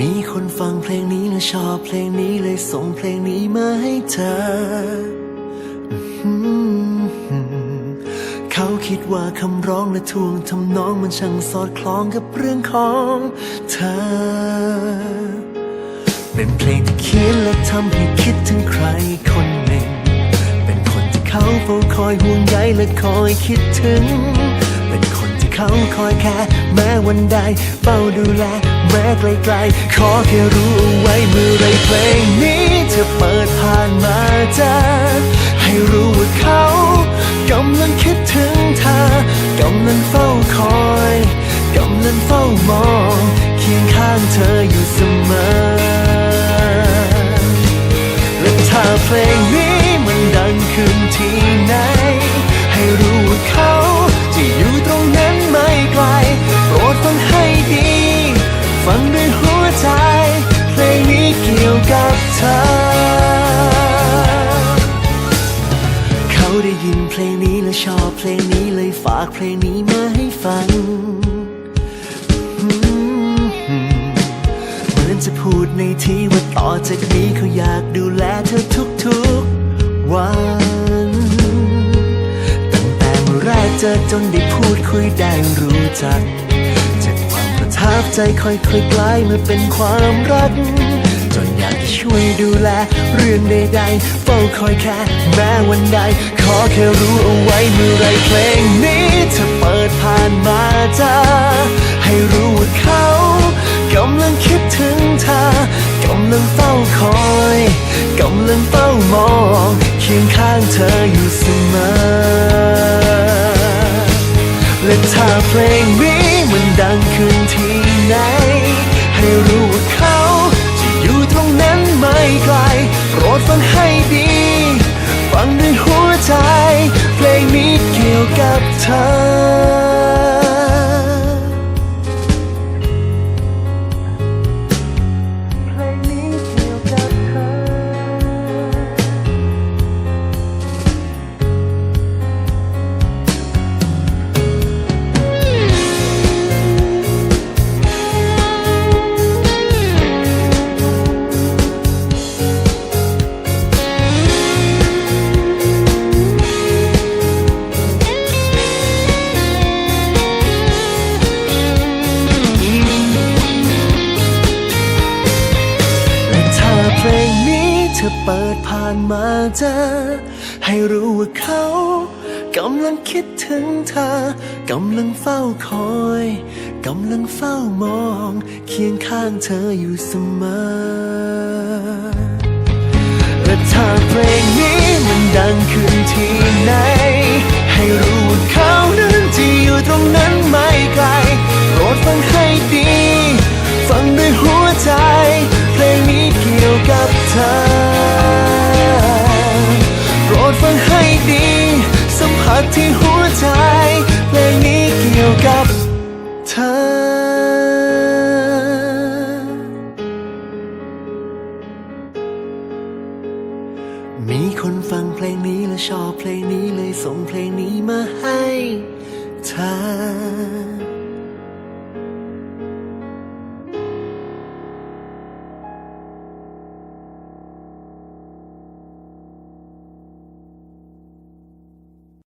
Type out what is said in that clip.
มีคนฟังเพลงนี้และชอบเพลงนี้เลยส่งเพลงนี้มาให้เธอ เขาคิดว่าคำร้องและทวงทำนองมันช่างสอดคล้องกับเรื่องของเธอ เป็นเพลงที่เขียนและทำให้คิดถึงใครคนหนึ่ง เป็นคนที่เขาเฝ้าคอยห่วงใยและคอยคิดถึง เขาคอยแค่แม้วันใดเฝ้าดูแลแม้ไกลๆ ขอแค่รู้เอาไว้เมื่อไรเพลงนี้จะเปิดผ่านมาจะให้รู้ว่าเขากำลังคิดถึงเธอกำลังเฝ้าคอยกำลังเฝ้ามองเคียงข้างเธออยู่เสมอและถ้าเพลงนี้ ได้ยินเพลงนี้และชอบเพลงนี้เลยฝากเพลงนี้มาให้ฟัง เหมือนจะพูดในที่ว่าต่อจากนี้เขาอยากดูแลเธอทุกๆวัน ตั้งแต่เมื่อแรกเจอจนได้พูดคุยได้รู้จัก จากความประทับใจค่อยๆกลายมาเป็นความรักจนอยากช่วยดูแล เรื่องใดๆเฝ้าคอยแค่แม้วันใด แค่รู้เอาไว้เมื่อไรเพลงนี้จะเปิดผ่านมาจะให้รู้ว่าเขากำลังคิดถึงเธอกำลังเฝ้าคอยกำลังเฝ้ามองเคียงข้างเธออยู่เสมอและถ้าเพลงนี้ เธอ อเปิดผ่านมาเจอ ให้รู้ว่าเขากำลังคิดถึงเธอกำลังเฝ้าคอยกำลังเฝ้ามอง เคียงข้างเธออยู่เสมอและถ้าเพลงนี้มันดังขึ้นที่ไหน สัมผัสที่หัวใจเพลงนี้เกี่ยวกับเธอมีคนฟังเพลงนี้และชอบเพลงนี้เลยส่งเพลงนี้มาให้เธอ